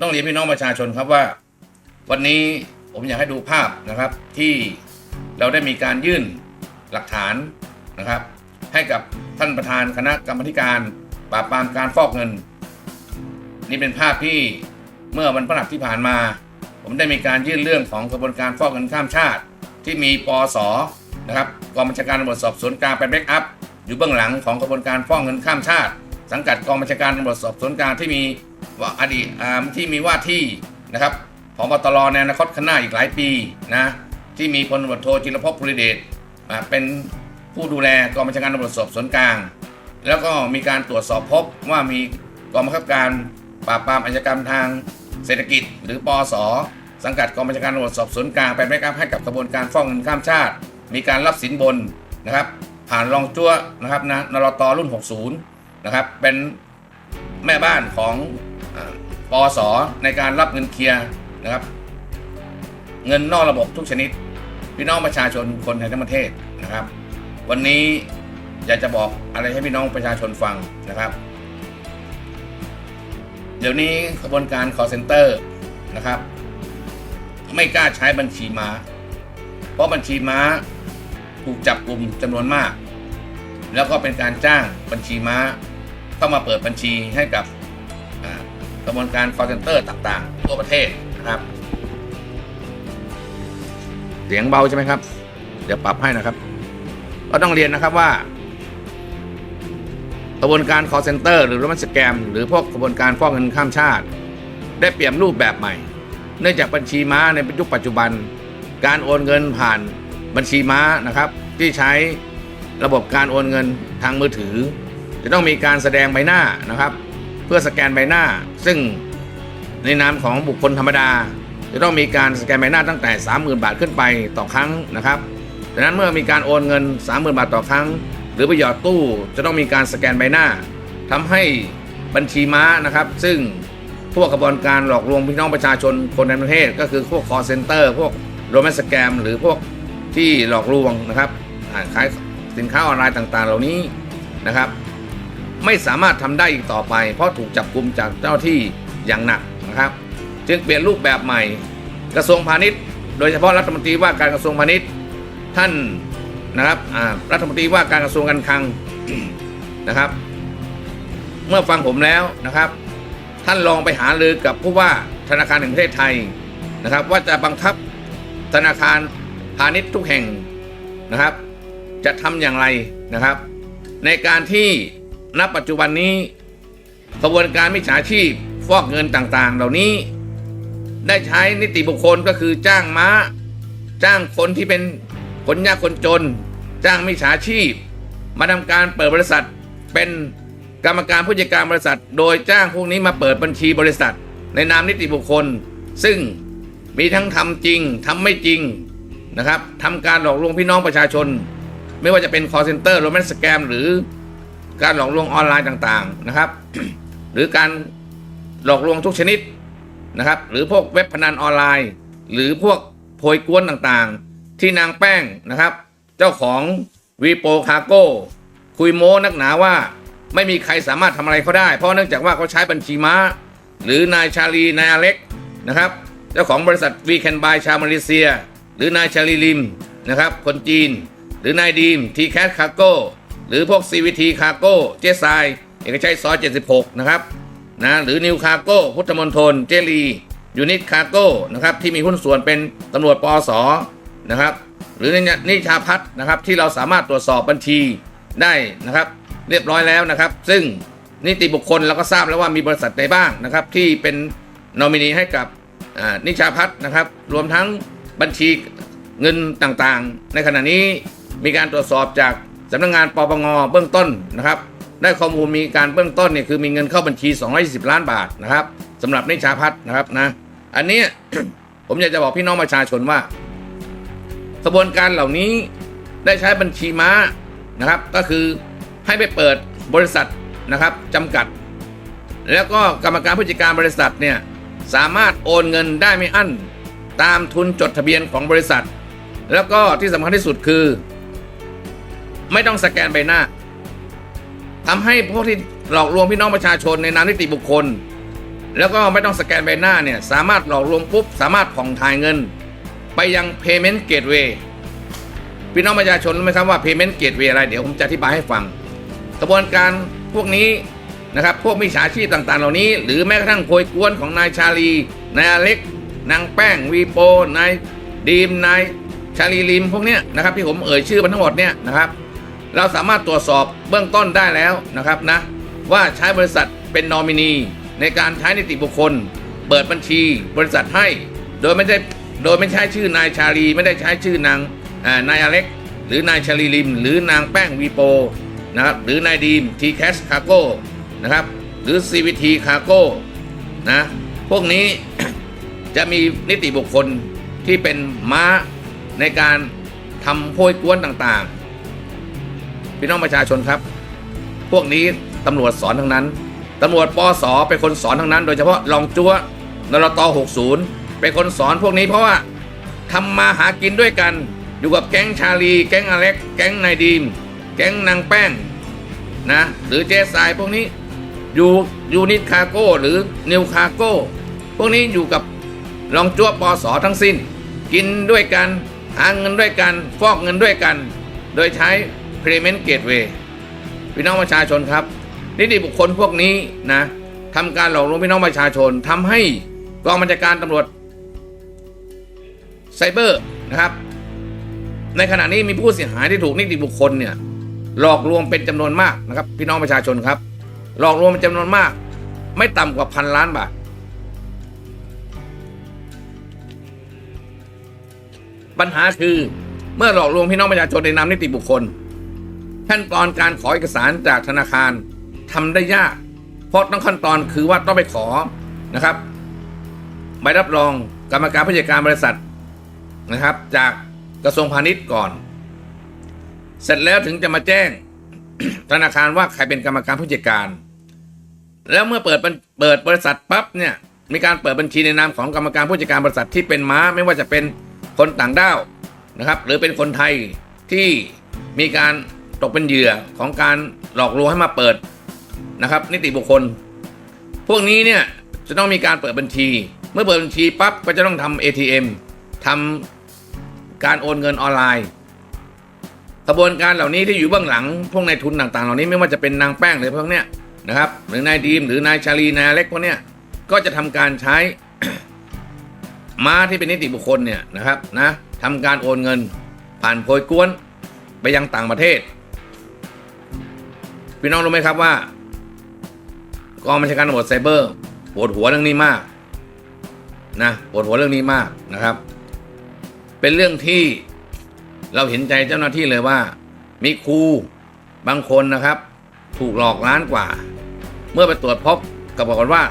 ต้องเรียนพี่น้องประชาชนครับว่า วันนี้ผมอยากให้ดูภาพนะครับที่เราได้มีการยื่นหลักฐานนะครับ ให้กับท่านประธานคณะกรรมธิการปราบปรามการฟอกเงิน นี่เป็นภาพที่เมื่อวันพฤหัสที่ผ่านมา ผมได้มีการยื่นเรื่องของกระบวนการฟอกเงินข้ามชาติ ที่มีปอสนะครับกองบัญชาการตำรวจสอบสวนกลางเป็นแบ็กอัพอยู่เบื้องหลังของกระบวนการฟอกเงินข้ามชาติ สังกัดกองบัญชาการตำรวจสอบสวนกลางที่มี ว่าอดีตที่มีว่าที่นะครับของบตรในอนาคตข้างหน้าอีกหลายปีนะที่มีพลตำรวจโทจิรพภูริเดชอ่าเป็นผู้ดูแลกองบัญชาการตำรวจสอบสวนกลาง แล้วก็มีการตรวจสอบพบว่ามีกองบังคับการปราบปรามอาชญากรรมทางเศรษฐกิจ หรือปอสสังกัดกองบัญชาการตำรวจสอบสวนกลางเป็นแบ็กอัพให้กับกระบวนการฟ้อกเงินข้ามชาติ มีการรับสินบนนะครับผ่านรองจั่วนะครับนะนรตรุ่น 60นะครับเป็น แม่บ้านของอปอสในการรับเงินเคลียร์นะครับ เงินนอกระบบทุกชนิด พี่น้องประชาชนคนไทยทั้งประเทศนะครับ วันนี้อยากจะบอกอะไรให้พี่น้องประชาชนฟังนะครับ เดี๋ยวนี้กระบวนการ call center นะครับ ไม่กล้าใช้บัญชีม้า เพราะบัญชีม้าถูกจับกลุ่มจำนวนมาก แล้วก็เป็นการจ้างบัญชีม้า เข้ามาเปิดบัญชีให้กับกระบวนการ call center ต่างๆ ทั่วประเทศนะครับ เสียงเบาใช่ไหมครับ เดี๋ยวปรับให้นะครับ ก็ต้องเรียนนะครับว่ากระบวนการ call center หรือรถมันสแกม หรือพวกกระบวนการฟอกเงินข้ามชาติ ได้เปลี่ยนรูปแบบใหม่ เนื่องจากบัญชีม้าในยุคปัจจุบัน การโอนเงินผ่านบัญชีม้านะครับ ที่ใช้ระบบการโอนเงินทางมือถือ จะต้องมีการแสดงใบหน้านะครับ เพื่อสแกนใบหน้า ซึ่งในนามของบุคคลธรรมดา จะต้องมีการสแกนใบหน้าตั้งแต่ 30,000 บาทขึ้นไปต่อครั้งนะครับดังนั้นเมื่อมีการโอนเงิน 30,000 บาทต่อครั้ง หรือไปหยอดตู้จะต้องมีการสแกนใบหน้าทำให้บัญชีม้านะครับ ซึ่งพวกกระบวนการหลอกลวงพี่น้องประชาชนคนในประเทศ ก็คือพวก call center พวกโรแมนสแกมหรือพวกที่หลอกลวงนะครับขายสินค้าออนไลน์ต่างๆ เหล่านี้นะครับ ไม่สามารถทำได้อีกต่อไป เพราะถูกจับกลุ่มจากเจ้าที่อย่างหนักนะครับ จึงเปลี่ยนรูปแบบใหม่ กระทรวงพาณิชย์ โดยเฉพาะรัฐมนตรีว่าการกระทรวงพาณิชย์ท่านนะครับอ่ารัฐมนตรีว่าการกระทรวงการคลังนะครับ เมื่อฟังผมแล้วนะครับ ท่านลองไปหารือกับผู้ว่าธนาคารแห่งประเทศไทยนะครับ ว่าจะบังคับธนาคารพาณิชย์ทุกแห่งนะครับ จะทำอย่างไรนะครับ ในการที่ ณปัจจุบันนี้กระบวนการมิจฉาชีพฟอกเงินต่างๆ เหล่านี้ ได้ใช้นิติบุคคลก็คือจ้างม้า จ้างคนที่เป็นคนยากคนจน จ้างมิจฉาชีพ มาทำการเปิดบริษัทเป็นกรรมการผู้จัดการบริษัท โดยจ้างพวกนี้มาเปิดบัญชีบริษัท ในนามนิติบุคคล ซึ่งมีทั้งทำจริงทำไม่จริงนะครับทำการหลอกลวงพี่น้องประชาชน ไม่ว่าจะเป็น call center โรแมนสแกมหรือ การหลอกลวงออนไลน์ต่างๆนะครับ หรือการหลอกลวงทุกชนิดนะครับ หรือพวกเว็บพนันออนไลน์ หรือพวกโพยกวนต่างๆ ที่นางแป้งนะครับ เจ้าของวีโปคาโก้คุยโม้นักหนาว่าไม่มีใครสามารถทำอะไรเขาได้ เพราะเนื่องจากว่าเขาใช้บัญชีม้า หรือนายชาลีนายอเล็กนะครับ เจ้าของบริษัทวีแคนบายชาวมาเลเซีย หรือนายชาลีลิมนะครับ คนจีน หรือนายดีมทีแคสคาโก้ หรือพวก CVT คาโก้เจสไซเอกชัยซอย76 นะครับนะหรือนิวคาโก้พุทธมณฑลเจลียูนิตคาโก้นะครับที่มีหุ้นส่วนเป็นตำรวจปอสนะครับหรือนิชาพัฒน์นะครับที่เราสามารถตรวจสอบบัญชีได้นะครับ เรียบร้อยแล้วนะครับ ซึ่งนิติบุคคลเราก็ทราบแล้วว่ามีบริษัทใดบ้างนะครับ ที่เป็นนอมินีให้กับอ่านิชาพัฒน์นะครับ รวมทั้งบัญชีเงินต่างๆ ในขณะนี้มีการตรวจสอบจาก สำนักงานปปงเบื้องต้นนะครับ ได้ข้อมูลมีการเบื้องต้นเนี่ยคือมีเงินเข้าบัญชี 220 ล้านบาทนะครับสำหรับนิชาพัฒน์นะครับนะอันนี้ผมอยากจะบอกพี่น้องประชาชนว่ากระบวนการเหล่านี้ได้ใช้บัญชีม้านะครับ ก็คือให้ไปเปิดบริษัทนะครับจำกัด แล้วก็กรรมการผู้จัดการบริษัทเนี่ยสามารถโอนเงินได้ไม่อั้น ตามทุนจดทะเบียนของบริษัท แล้วก็ที่สำคัญที่สุดคือ ไม่ต้องสแกนใบหน้าทำให้พวกที่หลอกลวงพี่น้องประชาชนในนามนิติบุคคล แล้วก็ไม่ต้องสแกนใบหน้าเนี่ยสามารถหลอกลวงปุ๊บสามารถผ่องถ่ายเงิน ไปยัง Payment Gateway พี่น้องประชาชนรู้ไหมครับว่า Payment Gateway อะไรเดี๋ยวผมจะอธิบายให้ฟัง กระบวนการพวกนี้นะครับพวกมิจฉาชีพต่างๆ เหล่านี้ หรือแม้กระทั่งโพยกวนของนายชาลีนายอเล็กนางแป้งวีโปนายดีมนายชาลีลิมพวกเนี้ยนะครับที่ผมเอ่ยชื่อมันทั้งหมดเนี่ยนะครับ เราสามารถตรวจสอบเบื้องต้นได้แล้วนะครับนะว่าใช้บริษัทเป็นนอมินี ในการใช้นิติบุคคล เปิดบัญชี บริษัทให้ โดยไม่ได้โดยไม่ใช้ชื่อนายชาลี ไม่ได้ใช้ชื่อนางนายอเล็ก หรือนายชาลีลิม หรือนางแป้งวีโปนะครับหรือนายดีมทีแคสคาโก้นะครับหรือ CVT คาโก้นะพวกนี้จะมีนิติบุคคลที่เป็นม้าในการทำโพยกวนต่างๆ พี่น้องประชาชนครับ พวกนี้ตำรวจสอนทั้งนั้นตำรวจปอสอเป็นคนสอนทั้งนั้น โดยเฉพาะรองจัวนรต60 เป็นคนสอนพวกนี้เพราะว่าทำมาหากินด้วยกัน อยู่กับแก๊งชาลี แก๊งอเล็ก แก๊งนายดีม แก๊งนางแป้งนะหรือเจสายพวกนี้อยู่ยูนิตคาโก้หรือนิวคาโก้พวกนี้อยู่กับรองจัวปอสอทั้งสิ้น กินด้วยกันหาเงินด้วยกัน ฟอกเงินด้วยกัน โดยใช้ Payment Gateway พี่น้องประชาชนครับ นิติบุคคลพวกนี้นะทำการหลอกลวงพี่น้องประชาชนทำให้กองบัญชาการตำรวจไซเบอร์นะครับ ในขณะนี้มีผู้เสียหายที่ถูกนิติบุคคลเนี่ยหลอกลวงเป็นจำนวนมากนะครับ พี่น้องประชาชนครับ หลอกลวงเป็นจำนวนมาก ไม่ต่ำกว่าพันล้านบาทปัญหาคือเมื่อหลอกลวงพี่น้องประชาชนในนามนิติบุคคล ขั้นตอนการขอเอกสารจากธนาคารทำได้ยาก เพราะต้องขั้นตอนคือว่าต้องไปขอนะครับใบรับรองกรรมการผู้จัดการบริษัทนะครับ จากกระทรวงพาณิชย์ก่อน เสร็จแล้วถึงจะมาแจ้งธนาคารว่าใครเป็นกรรมการผู้จัดการ แล้วเมื่อเปิดเปิดบริษัทปั๊บเนี่ยมีการเปิดบัญชีในนามของกรรมการผู้จัดการบริษัทที่เป็นม้าไม่ว่าจะเป็นคนต่างด้าวนะครับ หรือเป็นคนไทยที่มีการ ตกเป็นเหยื่อของการหลอกลวงให้มาเปิดนะครับ นิติบุคคล พวกนี้เนี่ยจะต้องมีการเปิดบัญชี เมื่อเปิดบัญชีปั๊บก็จะต้องทำ ATM ทำการโอนเงินออนไลน์กระบวนการเหล่านี้ที่อยู่เบื้องหลัง พวกนายทุนต่างๆ เหล่านี้ไม่ว่าจะเป็นนางแป้งหรือพวกเนี้ยนะครับ หรือนายดีมหรือนายชาลีนายเล็กพวกเนี้ยก็จะทำการใช้ม้าที่เป็นนิติบุคคลเนี่ยนะครับนะทำการโอนเงินผ่านโพยกวนไปยังต่างประเทศ พี่น้องรู้ไหมครับว่า กองบัญชาการตำรวจไซเบอร์ปวดหัวเรื่องนี้มากนะปวดหัวเรื่องนี้มากนะครับ เป็นเรื่องที่เราเห็นใจเจ้าหน้าที่เลยว่า มีครูบางคนนะครับ ถูกหลอกล้านกว่า เมื่อไปตรวจพบก็บอกว่า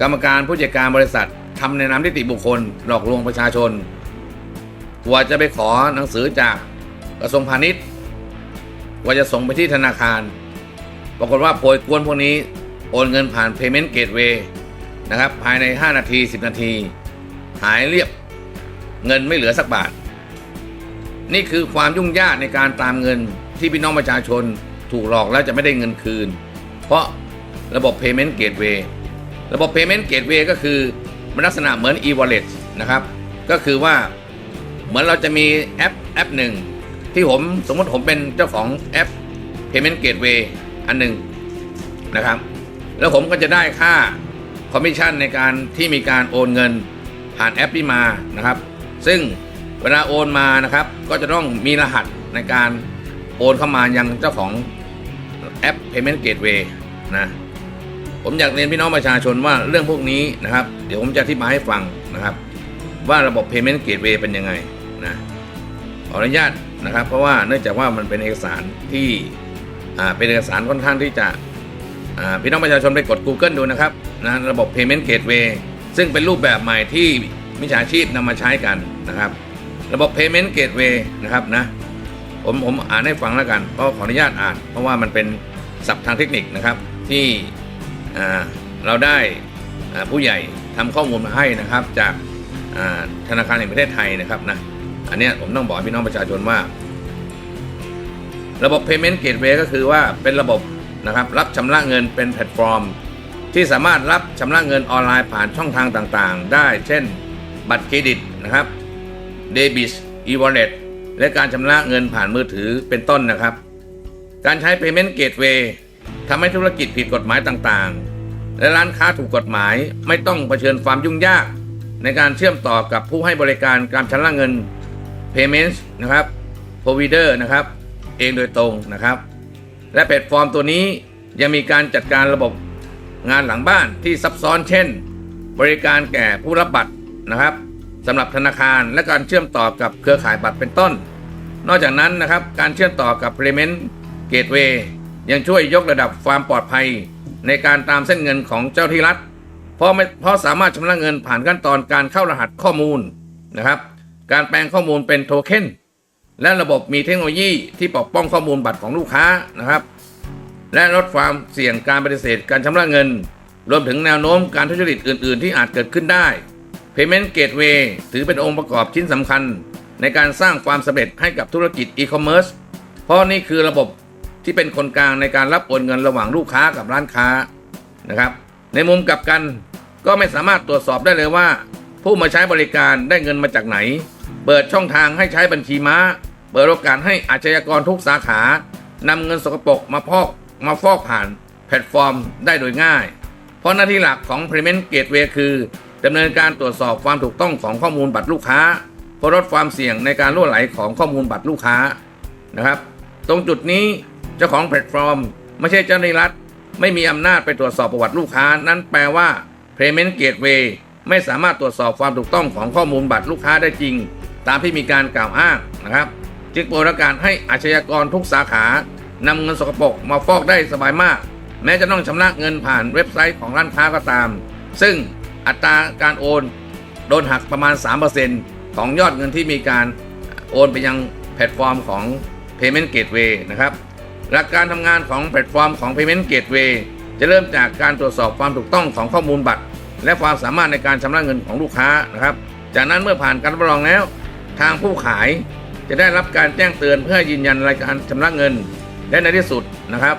กรรมการผู้จัดการบริษัททำในนามนิติบุคคล หลอกลวงประชาชนกว่าจะไปขอหนังสือจากกระทรวงพาณิชย์กว่าจะส่งไปที่ธนาคาร ปรากฏว่าโพยกวนพวกนี้โอนเงินผ่าน Payment Gateway นะครับ ภายใน 5 นาที 10 นาที หายเรียบเงินไม่เหลือสักบาท นี่คือความยุ่งยากในการตามเงินที่พี่น้องประชาชนถูกหลอกแล้วจะไม่ได้เงินคืน เพราะระบบ Payment Gateway ระบบ Payment Gateway ก็คือมันลักษณะเหมือน e-wallet นะครับ ก็คือว่าเหมือนเราจะมีแอปแอปหนึ่งที่ผมสมมติผมเป็นเจ้าของแอป Payment Gateway อันหนึ่งนะครับ แล้วผมก็จะได้ค่าคอมมิชชั่นในการที่มีการโอนเงินผ่านแอปนี้มานะครับ ซึ่งเวลาโอนมานะครับ ก็จะต้องมีรหัสในการโอนเข้ามายังเจ้าของแอป Payment Gateway นะผมอยากเรียนพี่น้องประชาชนว่าเรื่องพวกนี้นะครับ เดี๋ยวผมจะอธิบายให้ฟังนะครับ ว่าระบบ Payment Gateway เป็นยังไงนะขออนุญาตนะครับ เพราะว่าเนื่องจากว่ามันเป็นเอกสารที่ เป็นเอกสารค่อนข้างที่จะพี่น้องประชาชนไปกด Google ดูนะครับนะระบบ Payment Gateway ซึ่งเป็นรูปแบบใหม่ที่มิจฉาชีพนำมาใช้กันนะครับ ระบบ Payment Gateway นะครับนะผมผมอ่านให้ฟังแล้วกันเพราะขออนุญาตอ่าน เพราะว่ามันเป็นศัพท์ทางเทคนิคนะครับ ที่เราได้ผู้ใหญ่ทำข้อมูลมาให้นะครับ จากธนาคารแห่งประเทศไทยนะครับนะอันนี้ผมต้องบอกพี่น้องประชาชนว่า ระบบ Payment Gateway ก็คือว่าเป็นระบบนะครับรับชำระเงินเป็นแพลตฟอร์ม ที่สามารถรับชำระเงินออนไลน์ผ่านช่องทางต่างๆ ได้ เช่น บัตรเครดิตนะครับเดบิตอีวอลเล็ตและการชำระเงินผ่านมือถือเป็นต้นนะครับ การใช้ Payment Gateway ทำให้ธุรกิจผิดกฎหมายต่างๆ และร้านค้าถูกกฎหมายไม่ต้องเผชิญความยุ่งยาก ในการเชื่อมต่อกับผู้ให้บริการการชำระเงิน Payments นะครับ Provider นะครับ เองโดยตรงนะครับ และแพลตฟอร์มตัวนี้ยังมีการจัดการระบบงานหลังบ้านที่ซับซ้อนเช่น บริการแก่ผู้รับบัตรนะครับสำหรับธนาคารและการเชื่อมต่อกับเครือข่ายบัตรเป็นต้น นอกจากนั้นนะครับการเชื่อมต่อกับ Payment Gateway ยังช่วยยกระดับความปลอดภัย ในการตามเส้นเงินของเจ้าที่รัฐ เพราะไม่เพราะสามารถชำระเงินผ่านขั้นตอนการเข้ารหัสข้อมูลนะครับ การแปลงข้อมูลเป็นโทเค็น และระบบมีเทคโนโลยีที่ปกป้องข้อมูลบัตรของลูกค้านะครับ และลดความเสี่ยงการปฏิเสธการชำระเงิน รวมถึงแนวโน้มการทุจริตอื่น ๆ ที่อาจเกิดขึ้นได้ Payment Gateway ถือเป็นองค์ประกอบชิ้นสำคัญ ในการสร้างความสำเร็จให้กับธุรกิจอีคอมเมิร์ซเพราะนี่คือระบบที่เป็นคนกลางในการรับโอนเงินระหว่างลูกค้ากับร้านค้านะครับ ในมุมกลับกันก็ไม่สามารถตรวจสอบได้เลยว่า ผู้มาใช้บริการได้เงินมาจากไหน เปิดช่องทางให้ใช้บัญชีม้า เปิดโอกาสให้อาชญากรทุกสาขานำเงินสกปรกมาพอกมาฟอกผ่านแพลตฟอร์มได้โดยง่าย เพราะหน้าที่หลักของ Payment Gateway คือดำเนินการตรวจสอบความถูกต้องของข้อมูลบัตรลูกค้าเพื่อลดความเสี่ยงในการล่วไหลของข้อมูลบัตรลูกค้านะครับ ตรงจุดนี้เจ้าของแพลตฟอร์ม ไม่ใช่เจ้าหน้าที่รัฐ ไม่มีอำนาจไปตรวจสอบประวัติลูกค้า นั่นแปลว่า Payment Gateway ไม่สามารถตรวจสอบความถูกต้องของข้อมูลบัตรลูกค้าได้จริง ตามที่มีการกล่าวอ้างนะครับ จึงโปรดการให้อาชญากรทุกสาขานำเงินสกปรกมาฟอกได้สบายมาก แม้จะต้องชำระเงินผ่านเว็บไซต์ของร้านค้าก็ตาม ซึ่งอัตราการโอนโดนหักประมาณ 3%ของยอดเงินที่มีการโอนไปยังแพลตฟอร์มของ Payment Gateway นะครับ หลักการทำงานของแพลตฟอร์มของ Payment Gateway จะเริ่มจากการตรวจสอบความถูกต้องของข้อมูลบัตร และความสามารถในการชำระเงินของลูกค้านะครับ จากนั้นเมื่อผ่านการรับรองแล้ว ทางผู้ขายจะได้รับการแจ้งเตือนเพื่อยืนยันรายการชำระเงินและในที่สุดนะครับ